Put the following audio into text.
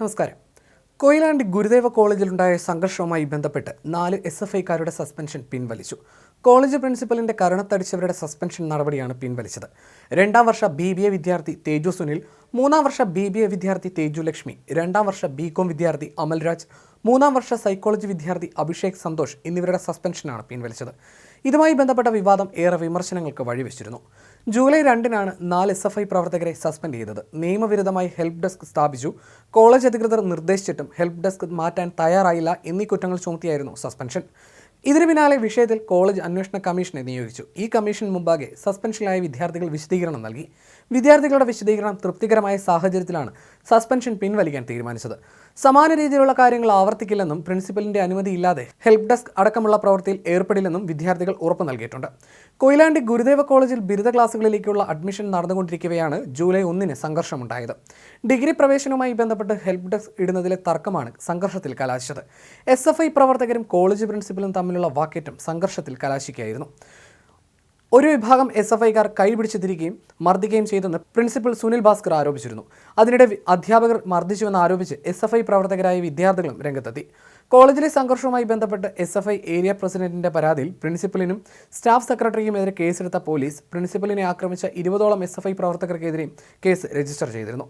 നമസ്കാരം. കൊയിലാണ്ടി ഗുരുദേവ കോളേജിലുണ്ടായ സംഘർഷവുമായി ബന്ധപ്പെട്ട് നാല് എസ് എഫ് ഐക്കാരുടെ സസ്പെൻഷൻ പിൻവലിച്ചു. കോളേജ് പ്രിൻസിപ്പലിന്റെ കരുണത്തടിച്ചവരുടെ സസ്പെൻഷൻ നടപടിയാണ് പിൻവലിച്ചത്. രണ്ടാം വർഷ ബി ബി എ വിദ്യാർത്ഥി തേജു സുനിൽ മൂന്നാം വർഷ ബി ബി എ വിദ്യാർത്ഥി തേജു ലക്ഷ്മി രണ്ടാം വർഷ ബി കോം വിദ്യാർത്ഥി അമൽരാജ് മൂന്നാം വർഷ സൈക്കോളജി വിദ്യാർത്ഥി അഭിഷേക് സന്തോഷ് എന്നിവരുടെ സസ്പെൻഷനാണ് പിൻവലിച്ചത്. ഇതുമായി ബന്ധപ്പെട്ട വിവാദം ഏറെ വിമർശനങ്ങൾക്ക് വഴിവെച്ചിരുന്നു. ജൂലൈ രണ്ടിനാണ് നാല് എസ് എഫ് ഐ പ്രവർത്തകരെ സസ്പെൻഡ് ചെയ്തത്. നിയമവിരുദ്ധമായി ഹെൽപ്പ് ഡെസ്ക് സ്ഥാപിച്ചു. കോളേജ് അധികൃതർ നിർദ്ദേശിച്ചിട്ടും ഹെൽപ്പ് ഡെസ്ക് മാറ്റാൻ തയ്യാറായില്ല എന്നീ കുറ്റങ്ങൾ ചുമത്തിയായിരുന്നു സസ്പെൻഷൻ. ഇതിനു പിന്നാലെ വിഷയത്തിൽ കോളേജ് അന്വേഷണ കമ്മീഷനെ നിയോഗിച്ചു. ഈ കമ്മീഷൻ മുമ്പാകെ സസ്പെൻഷനിലായ വിദ്യാർത്ഥികൾ വിശദീകരണം നൽകി. വിദ്യാർത്ഥികളുടെ വിശദീകരണം തൃപ്തികരമായ സാഹചര്യത്തിലാണ് സസ്പെൻഷൻ പിൻവലിക്കാൻ തീരുമാനിച്ചത്. സമാന രീതിയിലുള്ള കാര്യങ്ങൾ ആവർത്തിക്കില്ലെന്നും പ്രിൻസിപ്പലിന്റെ അനുമതിയില്ലാതെ ഹെൽപ്പ് ഡെസ്ക് അടക്കമുള്ള പ്രവൃത്തിയിൽ ഏർപ്പെടില്ലെന്നും വിദ്യാർത്ഥികൾ ഉറപ്പു നൽകിയിട്ടുണ്ട്. കൊയിലാണ്ടി ഗുരുദേവ കോളേജിൽ ബിരുദ ക്ലാസുകളിലേക്കുള്ള അഡ്മിഷൻ നടന്നുകൊണ്ടിരിക്കവെയാണ് ജൂലൈ ഒന്നിന് സംഘർഷമുണ്ടായത്. ഡിഗ്രി പ്രവേശനവുമായി ബന്ധപ്പെട്ട് ഹെൽപ്പ് ഡെസ്ക് ഇടുന്നതിലെ തർക്കമാണ് സംഘർഷത്തിൽ കലാശിച്ചത്. എസ് പ്രവർത്തകരും കോളേജ് പ്രിൻസിപ്പലും തമ്മിലുള്ള വാക്കേറ്റം സംഘർഷത്തിൽ കലാശിക്കുകയായിരുന്നു ഒരു വിഭാഗം എസ് എഫ് ഐക്കാർ കൈപിടിച്ച് തിരികുകയും മർദ്ദിക്കുകയും ചെയ്തെന്ന് പ്രിൻസിപ്പൽ സുനിൽ ഭാസ്കർ ആരോപിച്ചിരുന്നു. അതിനിടെ അധ്യാപകർ മർദ്ദിച്ചുവെന്ന് ആരോപിച്ച് എസ് എഫ് ഐ പ്രവർത്തകരായ വിദ്യാർത്ഥികളും രംഗത്തെത്തി. കോളേജിലെ സംഘർഷവുമായി ബന്ധപ്പെട്ട് എസ് എഫ് ഐ ഏരിയ പ്രസിഡന്റിന്റെ പരാതിയിൽ പ്രിൻസിപ്പലിനും സ്റ്റാഫ് സെക്രട്ടറിക്കുമെതിരെ കേസെടുത്ത പോലീസ് പ്രിൻസിപ്പലിനെ ആക്രമിച്ച ഇരുപതോളം എസ് എഫ് ഐ പ്രവർത്തകർക്കെതിരെയും കേസ് രജിസ്റ്റർ ചെയ്തിരുന്നു.